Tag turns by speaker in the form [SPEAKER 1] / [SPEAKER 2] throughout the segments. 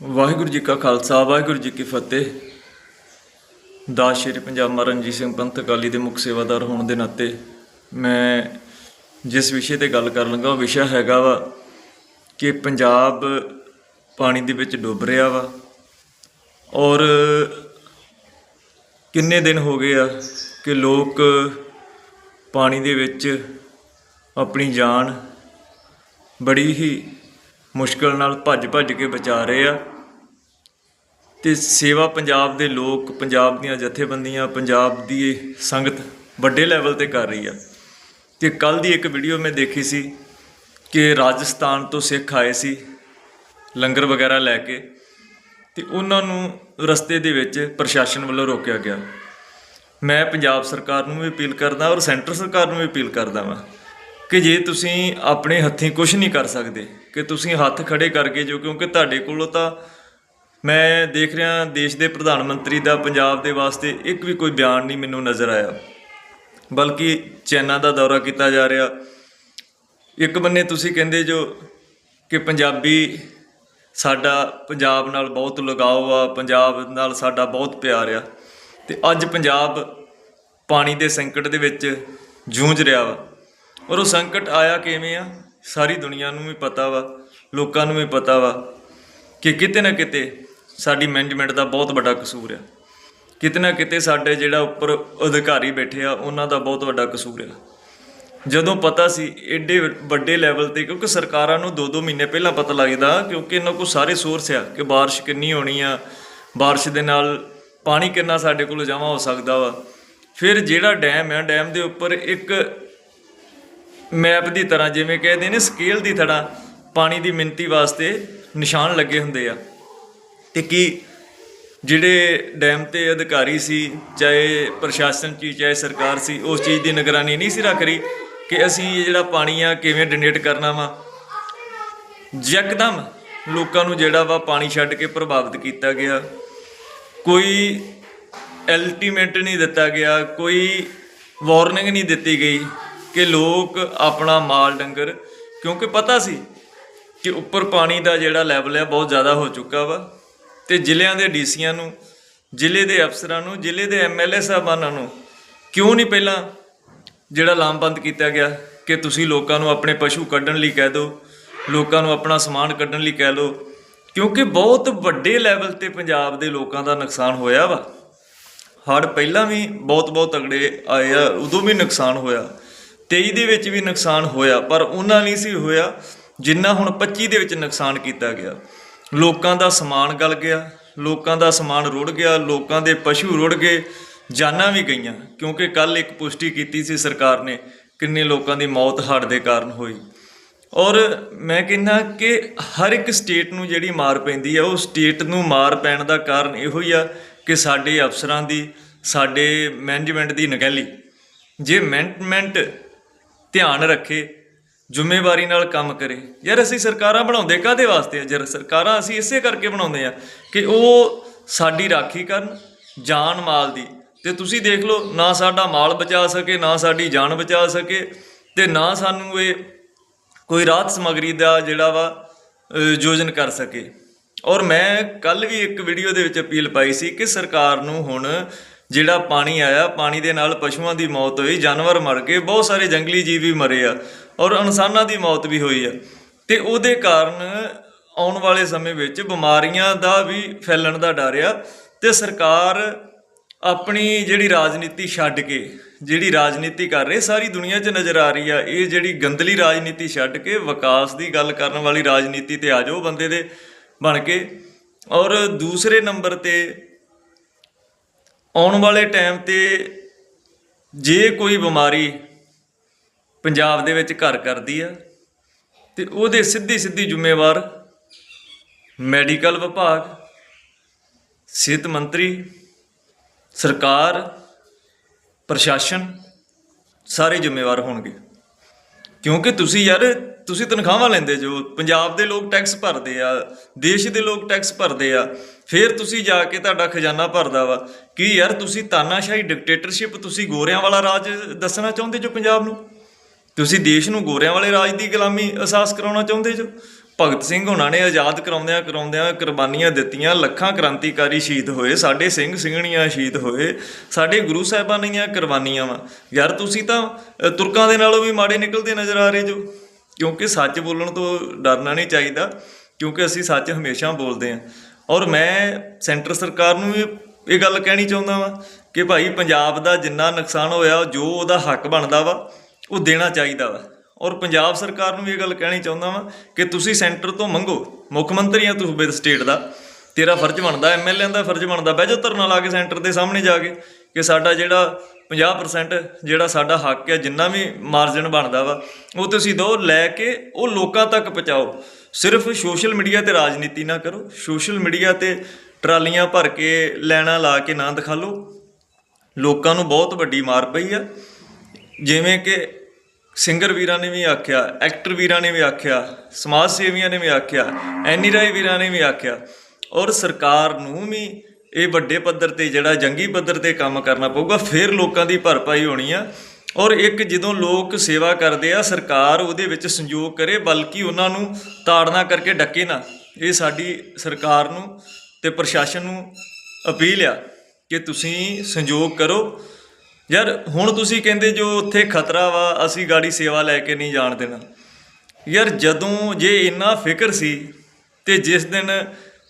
[SPEAKER 1] ਵਾਹਿਗੁਰੂ ਜੀ ਕਾ ਖਾਲਸਾ, ਵਾਹਿਗੁਰੂ ਜੀ ਕੀ ਫਤਿਹ। ਦਾਸ ਸ਼੍ਰੀ ਪੰਜਾਬ ਮਹਾਰਾਜ ਰਣਜੀਤ ਸਿੰਘ ਪੰਥ ਅਕਾਲੀ ਦੇ ਮੁੱਖ ਸੇਵਾਦਾਰ ਹੋਣ ਦੇ ਨਾਤੇ ਮੈਂ ਜਿਸ ਵਿਸ਼ੇ ਤੇ ਗੱਲ ਕਰਨ ਲੱਗਾ, ਉਹ ਵਿਸ਼ਾ ਹੈਗਾ ਵਾ ਕਿ ਪੰਜਾਬ ਪਾਣੀ ਦੇ ਵਿੱਚ ਡੁੱਬ ਰਿਹਾ ਵਾ ਔਰ ਕਿੰਨੇ ਦਿਨ ਹੋ ਗਏ ਆ ਕਿ ਲੋਕ ਪਾਣੀ ਦੇ ਵਿੱਚ ਆਪਣੀ ਜਾਨ ਬੜੀ ਹੀ ਮੁਸ਼ਕਲ ਨਾਲ ਭੱਜ ਭੱਜ ਕੇ ਬਚਾ ਰਹੇ ਆ। ਤੇ ਸੇਵਾ ਪੰਜਾਬ ਦੇ ਲੋਕ, ਪੰਜਾਬ ਦੀਆਂ ਜਥੇਬੰਦੀਆਂ, ਪੰਜਾਬ ਦੀ ਸੰਗਤ ਵੱਡੇ ਲੈਵਲ ਤੇ ਕਰ ਰਹੀ ਆ। ਤੇ ਕੱਲ ਦੀ ਇੱਕ ਵੀਡੀਓ ਮੈਂ ਦੇਖੀ ਸੀ ਕਿ ਰਾਜਸਥਾਨ ਤੋਂ ਸਿੱਖ ਆਏ ਸੀ, ਲੰਗਰ ਵਗੈਰਾ ਲੈ ਕੇ, ਤੇ ਉਹਨਾਂ ਨੂੰ ਰਸਤੇ ਦੇ ਵਿੱਚ ਪ੍ਰਸ਼ਾਸਨ ਵੱਲੋਂ ਰੋਕਿਆ ਗਿਆ। ਮੈਂ ਪੰਜਾਬ ਸਰਕਾਰ ਨੂੰ ਵੀ ਅਪੀਲ ਕਰਦਾ ਔਰ ਸੈਂਟਰ ਸਰਕਾਰ ਨੂੰ ਵੀ ਅਪੀਲ ਕਰਦਾ ਵਾਂ ਕਿ ਜੇ ਤੁਸੀਂ ਆਪਣੇ ਹੱਥੀਂ ਕੁਝ ਨਹੀਂ ਕਰ ਸਕਦੇ, ਕਿ ਤੁਸੀਂ ਹੱਥ ਖੜੇ ਕਰਕੇ ਜੋ, ਕਿਉਂਕਿ ਤੁਹਾਡੇ ਕੋਲੋਂ ਤਾਂ ਮੈਂ ਦੇਖ ਰਿਹਾ ਦੇਸ਼ ਦੇ ਪ੍ਰਧਾਨ ਮੰਤਰੀ ਦਾ ਪੰਜਾਬ ਦੇ ਵਾਸਤੇ ਇੱਕ ਵੀ ਕੋਈ ਬਿਆਨ ਨਹੀਂ ਮੈਨੂੰ ਨਜ਼ਰ ਆਇਆ। ਬਲਕਿ ਚਾਈਨਾ ਦਾ ਦੌਰਾ ਕੀਤਾ ਜਾ ਰਿਹਾ। ਇੱਕ ਬੰਨੇ ਤੁਸੀਂ ਕਹਿੰਦੇ ਜੋ ਕਿ ਪੰਜਾਬੀ ਸਾਡਾ ਪੰਜਾਬ ਨਾਲ ਬਹੁਤ ਲਗਾਓ ਆ, ਪੰਜਾਬ ਨਾਲ ਸਾਡਾ ਬਹੁਤ ਪਿਆਰ ਆ। ਤੇ ਅੱਜ ਪੰਜਾਬ ਪਾਣੀ ਦੇ ਸੰਕਟ ਦੇ ਵਿੱਚ ਜੂਝ ਰਿਹਾ ਵਾ। ਔਰ ਉਹ ਸੰਕਟ ਆਇਆ ਕਿਵੇਂ ਆ? ਸਾਰੀ ਦੁਨੀਆ ਨੂੰ ਵੀ ਪਤਾ ਵਾ, ਲੋਕਾਂ ਨੂੰ ਵੀ ਪਤਾ ਵਾ ਕਿ ਕਿਤੇ ਨਾ ਕਿਤੇ ਸਾਡੀ ਮੈਨੇਜਮੈਂਟ ਦਾ ਬਹੁਤ ਵੱਡਾ ਕਸੂਰ ਆ। ਕਿਤੇ ਨਾ ਕਿਤੇ ਸਾਡੇ ਜਿਹੜਾ ਉੱਪਰ ਅਧਿਕਾਰੀ ਬੈਠੇ ਆ, ਉਹਨਾਂ ਦਾ ਬਹੁਤ ਵੱਡਾ ਕਸੂਰ ਆ। ਜਦੋਂ ਪਤਾ ਸੀ ਐਡੇ ਵੱਡੇ ਲੈਵਲ ਤੇ, ਕਿਉਂਕਿ ਸਰਕਾਰਾਂ ਨੂੰ 2-2 ਮਹੀਨੇ ਪਹਿਲਾਂ ਪਤਾ ਲੱਗਦਾ, ਕਿਉਂਕਿ ਇਹਨਾਂ ਕੋਲ ਸਾਰੇ ਸੋਰਸ ਆ ਕਿ ਬਾਰਿਸ਼ ਕਿੰਨੀ ਹੋਣੀ ਆ, ਬਾਰਿਸ਼ ਦੇ ਨਾਲ ਪਾਣੀ ਕਿੰਨਾ ਸਾਡੇ ਕੋਲ ਜਮ੍ਹਾਂ ਹੋ ਸਕਦਾ ਵਾ। ਫਿਰ ਜਿਹੜਾ ਡੈਮ ਆ ਡੈਮ ਦੇ ਉੱਪਰ ਇੱਕ ਮੈਪ ਦੀ ਤਰ੍ਹਾਂ ਜਿਵੇਂ ਕਹਿੰਦੇ ਨੇ ਸਕੇਲ ਦੀ ਤਰ੍ਹਾਂ ਪਾਣੀ ਦੀ ਮਿਣਤੀ ਵਾਸਤੇ ਨਿਸ਼ਾਨ ਲੱਗੇ ਹੁੰਦੇ ਆ। ਤੇ ਕੀ ਜਿਹੜੇ ਡੈਮ ਤੇ ਅਧਿਕਾਰੀ ਸੀ, ਚਾਹੇ ਪ੍ਰਸ਼ਾਸਨ ਸੀ ਚਾਹੇ ਸਰਕਾਰ ਸੀ, ਉਸ ਚੀਜ਼ ਦੀ ਨਿਗਰਾਨੀ ਨਹੀਂ ਸੀ ਰੱਖ ਰਹੀ ਕਿ ਅਸੀਂ ਇਹ ਜਿਹੜਾ ਪਾਣੀ ਆ ਕਿਵੇਂ ਡੋਨੇਟ ਕਰਨਾ ਵਾ? ਯਕਦਮ ਲੋਕਾਂ ਨੂੰ ਜਿਹੜਾ ਵਾ ਪਾਣੀ ਛੱਡ ਕੇ ਪ੍ਰਭਾਵਿਤ ਕੀਤਾ ਗਿਆ। ਕੋਈ ਅਲਟੀਮੇਟ ਨਹੀਂ ਦਿੱਤਾ ਗਿਆ, ਕੋਈ ਵਾਰਨਿੰਗ ਨਹੀਂ ਦਿੱਤੀ ਗਈ ਕਿ ਲੋਕ ਆਪਣਾ ਮਾਲ ਡੰਗਰ, ਕਿਉਂਕਿ ਪਤਾ ਸੀ ਕਿ ਉੱਪਰ ਪਾਣੀ ਦਾ ਜਿਹੜਾ ਲੈਵਲ ਹੈ ਬਹੁਤ ਜ਼ਿਆਦਾ ਹੋ ਚੁੱਕਾ ਵਾ। ਤੇ ਜ਼ਿਲ੍ਹਿਆਂ ਦੇ ਡੀਸੀਆਂ ਨੂੰ, ਜ਼ਿਲ੍ਹੇ ਦੇ ਅਫਸਰਾਂ ਨੂੰ, ਜ਼ਿਲ੍ਹੇ ਦੇ ਐਮਐਲਏ ਸਾਹਿਬਾਨਾਂ ਨੂੰ ਕਿਉਂ ਨਹੀਂ ਪਹਿਲਾਂ ਜਿਹੜਾ ਲਾਮਬੰਦ ਕੀਤਾ ਗਿਆ ਕਿ ਤੁਸੀਂ ਲੋਕਾਂ ਨੂੰ ਆਪਣੇ ਪਸ਼ੂ ਕੱਢਣ ਲਈ ਕਹਿ ਦਿਓ, ਲੋਕਾਂ ਨੂੰ ਆਪਣਾ ਸਮਾਨ ਕੱਢਣ ਲਈ ਕਹਿ ਲਓ ਕਿਉਂਕਿ ਬਹੁਤ ਵੱਡੇ ਲੈਵਲ ਤੇ ਪੰਜਾਬ ਦੇ ਲੋਕਾਂ ਦਾ ਨੁਕਸਾਨ ਹੋਇਆ ਵਾ। ਹੜ੍ਹ ਪਹਿਲਾਂ ਵੀ ਬਹੁਤ ਬਹੁਤ ਤਗੜੇ ਆਏ ਆ, ਉਦੋਂ ਵੀ ਨੁਕਸਾਨ ਹੋਇਆ। 23 ਦੇ ਵਿੱਚ ਵੀ ਨੁਕਸਾਨ ਹੋਇਆ, ਪਰ ਉਹਨਾਂ ਨਹੀਂ ਸੀ ਹੋਇਆ ਜਿੰਨਾ ਹੁਣ 25 ਦੇ ਵਿੱਚ ਨੁਕਸਾਨ ਕੀਤਾ ਗਿਆ। ਲੋਕਾਂ ਦਾ ਸਮਾਨ ਗਲ ਗਿਆ, ਲੋਕਾਂ ਦਾ ਸਮਾਨ ਰੁੜ ਗਿਆ, ਲੋਕਾਂ ਦੇ ਪਸ਼ੂ ਰੁੜ ਗਏ, ਜਾਨਾਂ ਵੀ ਗਈਆਂ, ਕਿਉਂਕਿ ਕੱਲ ਇੱਕ ਪੁਸ਼ਟੀ ਕੀਤੀ ਸੀ ਸਰਕਾਰ ਨੇ, ਕਿੰਨੇ ਲੋਕਾਂ ਦੀ ਮੌਤ ਹੜ੍ਹ ਦੇ ਕਾਰਨ ਹੋਈ। ਔਰ ਮੈਂ ਕਹਿੰਦਾ ਕਿ ਹਰ ਇੱਕ ਸਟੇਟ ਨੂੰ ਜਿਹੜੀ ਮਾਰ ਪੈਂਦੀ ਆ, ਉਹ ਸਟੇਟ ਨੂੰ ਮਾਰ ਪੈਣ ਦਾ ਕਾਰਨ ਇਹੋ ਹੀ ਆ ਕਿ ਸਾਡੇ ਅਫਸਰਾਂ ਦੀ, ਸਾਡੇ ਮੈਨੇਜਮੈਂਟ ਦੀ ਨਗਹਿਲੀ ਜੇ ਮੈਨੇਜਮੈਂਟ ਧਿਆਨ ਰੱਖੇ ਜ਼ਿੰਮੇਵਾਰੀ ਨਾਲ ਕੰਮ ਕਰੇ। ਯਾਰ ਅਸੀਂ ਸਰਕਾਰਾਂ ਬਣਾਉਂਦੇ ਕਾਦੇ ਵਾਸਤੇ ਆ? ਜਰ ਸਰਕਾਰਾਂ ਅਸੀਂ ਇਸੇ ਕਰਕੇ ਬਣਾਉਂਦੇ ਆ ਕਿ ਉਹ ਸਾਡੀ ਰਾਖੀ ਕਰਨ, ਜਾਨ ਮਾਲ ਦੀ। ਤੇ ਤੁਸੀਂ ਦੇਖ ਲਓ, ਨਾ ਸਾਡਾ ਮਾਲ ਬਚਾ ਸਕੇ, ਨਾ ਸਾਡੀ ਜਾਨ ਬਚਾ ਸਕੇ, ਤੇ ਨਾ ਸਾਨੂੰ ਇਹ ਕੋਈ ਰਾਹਤ ਸਮਗਰੀ ਦਾ ਜਿਹੜਾ ਵਾ ਯੋਜਨ ਕਰ ਸਕੇ। ਔਰ ਮੈਂ ਕੱਲ ਵੀ ਇੱਕ ਵੀਡੀਓ ਦੇ ਵਿੱਚ ਅਪੀਲ ਪਾਈ ਸੀ ਕਿ ਸਰਕਾਰ ਨੂੰ ਹੁਣ ਜਿਹੜਾ ਪਾਣੀ ਆਇਆ, ਪਾਣੀ ਦੇ ਨਾਲ ਪਸ਼ੂਆਂ ਦੀ ਮੌਤ ਹੋਈ, ਜਾਨਵਰ ਮਰ ਗਏ, ਬਹੁਤ ਸਾਰੇ ਜੰਗਲੀ ਜੀਵ ਵੀ ਮਰੇ ਆ ਔਰ ਇਨਸਾਨਾਂ ਦੀ ਮੌਤ ਵੀ ਹੋਈ ਆ। ਤੇ ਉਹਦੇ ਕਾਰਨ ਆਉਣ ਵਾਲੇ ਸਮੇਂ ਵਿੱਚ ਬਿਮਾਰੀਆਂ ਦਾ ਵੀ ਫੈਲਣ ਦਾ ਡਰ ਆ ਤੇ ਸਰਕਾਰ ਆਪਣੀ ਜਿਹੜੀ ਰਾਜਨੀਤੀ ਛੱਡ ਕੇ, ਜਿਹੜੀ ਰਾਜਨੀਤੀ ਕਰ ਰਹੀ, ਸਾਰੀ ਦੁਨੀਆ 'ਚ ਨਜ਼ਰ ਆ ਰਹੀ ਆ, ਇਹ ਜਿਹੜੀ ਗੰਦਲੀ ਰਾਜਨੀਤੀ ਛੱਡ ਕੇ ਵਿਕਾਸ ਦੀ ਗੱਲ ਕਰਨ ਵਾਲੀ ਰਾਜਨੀਤੀ ਤੇ ਆ ਜਾਓ ਬੰਦੇ ਦੇ ਬਣ ਕੇ। ਔਰ ਦੂਸਰੇ ਨੰਬਰ ਤੇ ਆਉਣ ਵਾਲੇ ਟਾਈਮ ਤੇ ਜੇ ਕੋਈ ਬਿਮਾਰੀ ਪੰਜਾਬ ਦੇ ਵਿੱਚ ਘਰ ਕਰਦੀ ਆ, ਤੇ ਉਹਦੇ ਸਿੱਧੀ ਸਿੱਧੀ ਜ਼ਿੰਮੇਵਾਰ ਮੈਡੀਕਲ ਵਿਭਾਗ, ਸਿਹਤ ਮੰਤਰੀ, ਸਰਕਾਰ, ਪ੍ਰਸ਼ਾਸਨ ਸਾਰੇ ਜ਼ਿੰਮੇਵਾਰ ਹੋਣਗੇ। ਕਿਉਂਕਿ ਤੁਸੀਂ ਯਾਰ, ਤੁਸੀਂ ਤਨਖਾਹਾਂ ਲੈਂਦੇ ਜੋ, ਪੰਜਾਬ ਦੇ ਲੋਕ ਟੈਕਸ ਭਰਦੇ ਆ, ਦੇਸ਼ ਦੇ ਲੋਕ ਟੈਕਸ ਭਰਦੇ ਆ, ਫਿਰ ਤੁਸੀਂ ਜਾ ਕੇ ਤੁਹਾਡਾ ਖਜ਼ਾਨਾ ਭਰਦਾ ਵਾ। ਕੀ ਯਾਰ, ਤੁਸੀਂ ਤਾਨਾਸ਼ਾਹੀ ਡਿਕਟੇਟਰਸ਼ਿਪ ਤੁਸੀਂ ਗੋਰਿਆਂ ਵਾਲਾ ਰਾਜ ਦੱਸਣਾ ਚਾਹੁੰਦੇ ਜੋ ਪੰਜਾਬ ਨੂੰ? ਤੁਸੀਂ ਦੇਸ਼ ਨੂੰ ਗੋਰਿਆਂ ਵਾਲੇ ਰਾਜ ਦੀ ਗੁਲਾਮੀ ਅਹਿਸਾਸ ਕਰਾਉਣਾ ਚਾਹੁੰਦੇ ਜੋ? ਭਗਤ ਸਿੰਘ ਉਹਨਾਂ ਨੇ ਆਜ਼ਾਦ ਕਰਾਉਂਦਿਆਂ ਕਰਾਉਂਦਿਆਂ ਕੁਰਬਾਨੀਆਂ ਦਿੱਤੀਆਂ, ਲੱਖਾਂ ਕ੍ਰਾਂਤੀਕਾਰੀ ਸ਼ਹੀਦ ਹੋਏ, ਸਾਡੇ ਸਿੰਘ ਸਿੰਘਣੀਆਂ ਸ਼ਹੀਦ ਹੋਏ, ਸਾਡੇ ਗੁਰੂ ਸਾਹਿਬਾਨ ਦੀਆਂ ਕੁਰਬਾਨੀਆਂ ਵਾ। ਯਾਰ ਤੁਸੀਂ ਤਾਂ ਤੁਰਕਾਂ ਦੇ ਨਾਲੋਂ ਵੀ ਮਾੜੇ ਨਿਕਲਦੇ ਨਜ਼ਰ ਆ ਰਹੇ ਜੋ। ਕਿਉਂਕਿ ਸੱਚ ਬੋਲਣ ਤੋਂ ਡਰਨਾ ਨਹੀਂ ਚਾਹੀਦਾ, ਕਿਉਂਕਿ ਅਸੀਂ ਸੱਚ ਹਮੇਸ਼ਾ ਬੋਲਦੇ ਹਾਂ ਔਰ ਮੈਂ ਸੈਂਟਰ ਸਰਕਾਰ ਨੂੰ ਵੀ ਇਹ ਗੱਲ ਕਹਿਣੀ ਚਾਹੁੰਦਾ ਵਾਂ ਕਿ ਭਾਈ ਪੰਜਾਬ ਦਾ ਜਿੰਨਾ ਨੁਕਸਾਨ ਹੋਇਆ, ਜੋ ਉਹਦਾ ਹੱਕ ਬਣਦਾ ਵਾ, ਉਹ ਦੇਣਾ ਚਾਹੀਦਾ ਵਾ। ਔਰ ਪੰਜਾਬ ਸਰਕਾਰ ਨੂੰ ਵੀ ਇਹ ਗੱਲ ਕਹਿਣੀ ਚਾਹੁੰਦਾ ਵਾਂ ਕਿ ਤੁਸੀਂ ਸੈਂਟਰ ਤੋਂ ਮੰਗੋ, ਮੁੱਖ ਮੰਤਰੀ ਆ ਤੁਸੀਂ ਬੇ ਸਟੇਟ ਦਾ, ਤੇਰਾ ਫਰਜ਼ ਬਣਦਾ ਐਮਐਲਏ ਦਾ ਫਰਜ਼ ਬਣਦਾ, ਬਹਿ ਜਾ ਧਰਨਾ ਲਾ ਕੇ ਸੈਂਟਰ ਦੇ ਸਾਹਮਣੇ ਜਾ ਕੇ ਕਿ ਸਾਡਾ ਜਿਹੜਾ 50% ਜਿਹੜਾ ਸਾਡਾ ਹੱਕ ਹੈ ਜਿੰਨਾ ਵੀ ਮਾਰਜਨ ਬਣਦਾ ਵਾ, ਉਹ ਤੁਸੀਂ ਦੋ, ਲੈ ਕੇ ਉਹ ਲੋਕਾਂ ਤੱਕ ਪਹੁੰਚਾਓ। ਸਿਰਫ ਸੋਸ਼ਲ ਮੀਡੀਆ ਤੇ ਰਾਜਨੀਤੀ ਨਾ ਕਰੋ ਸੋਸ਼ਲ ਮੀਡੀਆ ਤੇ ਟਰਾਲੀਆਂ ਭਰ ਕੇ, ਲੈਣਾ ਲਾ ਕੇ ਨਾ ਦਿਖਾ ਲਓ। ਲੋਕਾਂ ਨੂੰ ਬਹੁਤ ਵੱਡੀ ਮਾਰ ਪਈ ਆ, ਜਿਵੇਂ ਕਿ ਸਿੰਗਰ ਵੀਰਾਂ ਨੇ ਵੀ ਆਖਿਆ, ਐਕਟਰ ਵੀਰਾਂ ਨੇ ਵੀ ਆਖਿਆ, ਸਮਾਜ ਸੇਵੀਆਂ ਨੇ ਵੀ ਆਖਿਆ, ਐਨੀ ਰਾਏ ਵੀਰਾਂ ਨੇ ਵੀ ਆਖਿਆ। ਔਰ ਸਰਕਾਰ ਨੂੰ ਵੀ ਇਹ ਵੱਡੇ ਪੱਧਰ ਤੇ ਜਿਹੜਾ ਜੰਗੀ ਪੱਧਰ ਤੇ ਕੰਮ ਕਰਨਾ ਪਊਗਾ, ਫਿਰ ਲੋਕਾਂ ਦੀ ਭਰਪਾਈ ਹੋਣੀ ਆ। ਔਰ ਇੱਕ ਜਦੋਂ ਲੋਕ ਸੇਵਾ ਕਰਦੇ ਆ, ਸਰਕਾਰ ਉਹਦੇ ਵਿੱਚ ਸੰਯੋਗ ਕਰੇ, ਬਲਕਿ ਉਹਨਾਂ ਨੂੰ ਤਾੜਨਾ ਕਰਕੇ ਡੱਕੇ ਨਾ। ਇਹ ਸਾਡੀ ਸਰਕਾਰ ਨੂੰ ਤੇ ਪ੍ਰਸ਼ਾਸਨ ਨੂੰ ਅਪੀਲ ਆ ਕਿ ਤੁਸੀਂ ਸੰਯੋਗ ਕਰੋ। ਯਾਰ, ਹੁਣ ਤੁਸੀਂ ਕਹਿੰਦੇ ਜੋ ਉੱਥੇ ਖਤਰਾ ਵਾ, ਅਸੀਂ ਗਾੜੀ ਸੇਵਾ ਲੈ ਕੇ ਨਹੀਂ ਜਾਣ ਦੇਣਾ। ਯਾਰ, ਜਦੋਂ ਜੇ ਇੰਨਾ ਫਿਕਰ ਸੀ ਤੇ ਜਿਸ ਦਿਨ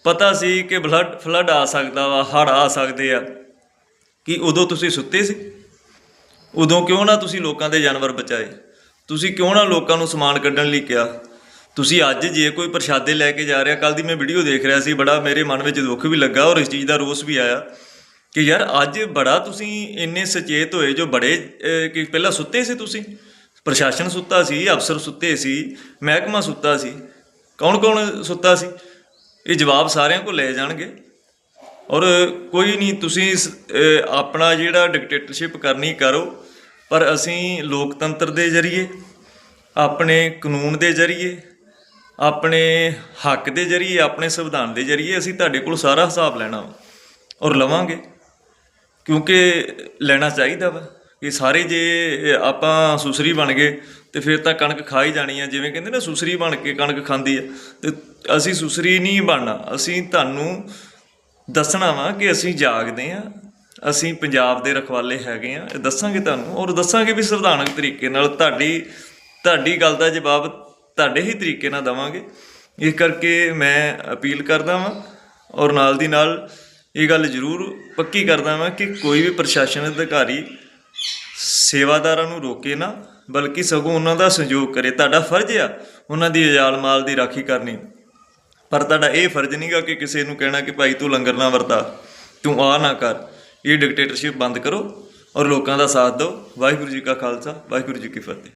[SPEAKER 1] ਪਤਾ ਸੀ ਕਿ ਬਲੱਡ ਫਲੱਡ ਆ ਸਕਦਾ ਵਾ, ਹੜ੍ਹ ਆ ਸਕਦੇ ਆ, ਕਿ ਉਦੋਂ ਤੁਸੀਂ ਸੁੱਤੇ ਸੀ? ਉਦੋਂ ਕਿਉਂ ਨਾ ਤੁਸੀਂ ਲੋਕਾਂ ਦੇ ਜਾਨਵਰ ਬਚਾਏ? ਤੁਸੀਂ ਕਿਉਂ ਨਾ ਲੋਕਾਂ ਨੂੰ ਸਮਾਨ ਕੱਢਣ ਲਈ ਕਿਹਾ? ਤੁਸੀਂ ਅੱਜ ਜੇ ਕੋਈ ਪ੍ਰਸ਼ਾਦੇ ਲੈ ਕੇ ਜਾ ਰਿਹਾ ਕੱਲ ਦੀ ਮੈਂ ਵੀਡੀਓ ਦੇਖ ਰਿਹਾ ਸੀ, ਬੜਾ ਮੇਰੇ ਮਨ ਵਿੱਚ ਦੁੱਖ ਵੀ ਲੱਗਾ ਔਰ ਇਸ ਚੀਜ਼ ਦਾ ਰੋਸ ਵੀ ਆਇਆ। ਕਿ ਯਾਰ ਅੱਜ ਬੜਾ ਤੁਸੀਂ ਇੰਨੇ ਸੁਚੇਤ ਹੋਏ ਜੋ ਬੜੇ ਕਿ ਪਹਿਲਾਂ ਸੁੱਤੇ ਸੀ ਤੁਸੀਂ? ਪ੍ਰਸ਼ਾਸਨ ਸੁੱਤਾ ਸੀ ਅਫਸਰ ਸੁੱਤੇ ਸੀ ਮਹਿਕਮਾ ਸੁੱਤਾ ਸੀ। ਕੌਣ ਕੌਣ ਸੁੱਤਾ ਸੀ? ਇਹ ਜਵਾਬ ਸਾਰਿਆਂ ਕੋਲ ਲੈ ਜਾਣਗੇ। ਔਰ ਕੋਈ ਨਹੀਂ ਤੁਸੀਂ ਇਸ, ਆਪਣਾ ਜਿਹੜਾ ਡਿਕਟੇਟਰਸ਼ਿਪ ਕਰਨੀ ਕਰੋ ਪਰ ਅਸੀਂ ਲੋਕਤੰਤਰ ਦੇ ਜ਼ਰੀਏ ਆਪਣੇ ਕਾਨੂੰਨ ਦੇ ਜ਼ਰੀਏ ਆਪਣੇ ਹੱਕ ਦੇ ਜ਼ਰੀਏ ਆਪਣੇ ਸੰਵਿਧਾਨ ਦੇ ਜ਼ਰੀਏ ਅਸੀਂ ਤੁਹਾਡੇ ਕੋਲ ਸਾਰਾ ਹਿਸਾਬ ਲੈਣਾ ਵਾ ਔਰ ਲਵਾਂਗੇ। ਕਿਉਂਕਿ ਲੈਣਾ ਚਾਹੀਦਾ ਵਾ। ਕਿ ਸਾਰੇ ਜੇ ਆਪਾਂ ਸੁਸਰੀ ਬਣ ਗਏ ਤੇ ਫਿਰ ਤਾਂ ਕਣਕ ਖਾ ਹੀ ਜਾਣੀ ਆ। ਜਿਵੇਂ ਕਹਿੰਦੇ ਨਾ, ਸੁਸਰੀ ਬਣ ਕੇ ਕਣਕ ਖਾਂਦੀ ਆ। ਤੇ ਅਸੀਂ ਸੁਸਰੀ ਨਹੀਂ ਬਣਨਾ। ਅਸੀਂ ਤੁਹਾਨੂੰ ਦੱਸਣਾ ਵਾ ਕਿ ਅਸੀਂ ਜਾਗਦੇ ਆ। ਅਸੀਂ ਪੰਜਾਬ ਦੇ ਰਖਵਾਲੇ ਹੈਗੇ ਆ। ਇਹ ਦੱਸਾਂਗੇ ਤੁਹਾਨੂੰ। ਔਰ ਦੱਸਾਂਗੇ ਵੀ ਸੰਵਿਧਾਨਕ ਤਰੀਕੇ ਨਾਲ ਤੁਹਾਡੀ ਤੁਹਾਡੀ ਗੱਲ ਦਾ ਜਵਾਬ ਤੁਹਾਡੇ ਹੀ ਤਰੀਕੇ ਨਾਲ ਦਵਾਂਗੇ। ਇਸ ਕਰਕੇ ਮੈਂ ਅਪੀਲ ਕਰਦਾ ਵਾਂ। ਔਰ ਨਾਲ ਦੀ ਨਾਲ ਇਹ ਗੱਲ ਜ਼ਰੂਰ ਪੱਕੀ ਕਰਦਾ ਵਾਂ ਕਿ ਕੋਈ ਵੀ ਪ੍ਰਸ਼ਾਸਨ ਅਧਿਕਾਰੀ ਸੇਵਾਦਾਰਾਂ ਨੂੰ ਰੋਕੇ ਨਾ, ਬਲਕਿ ਸਗੋਂ ਉਹਨਾਂ ਦਾ ਸਹਿਯੋਗ ਕਰੇ। ਤੁਹਾਡਾ ਫਰਜ਼ ਆ ਉਹਨਾਂ ਦੀ ਅਜਾਲ ਮਾਲ ਦੀ ਰਾਖੀ ਕਰਨੀ। ਪਰ ਤੁਹਾਡਾ ਇਹ ਫਰਜ਼ ਨਹੀਂਗਾ ਕਿ ਕਿਸੇ ਨੂੰ ਕਹਿਣਾ ਕਿ ਭਾਈ ਤੂੰ ਲੰਗਰ ਨਾ ਵਰਤਾ, ਤੂੰ ਆ ਨਾ ਕਰ। ਇਹ ਡਿਕਟੇਟਰਸ਼ਿਪ ਬੰਦ ਕਰੋ ਔਰ ਲੋਕਾਂ ਦਾ ਸਾਥ ਦਿਓ। ਵਾਹਿਗੁਰੂ ਜੀ ਕਾ ਖਾਲਸਾ, ਵਾਹਿਗੁਰੂ ਜੀ ਕੀ ਫਤਿਹ।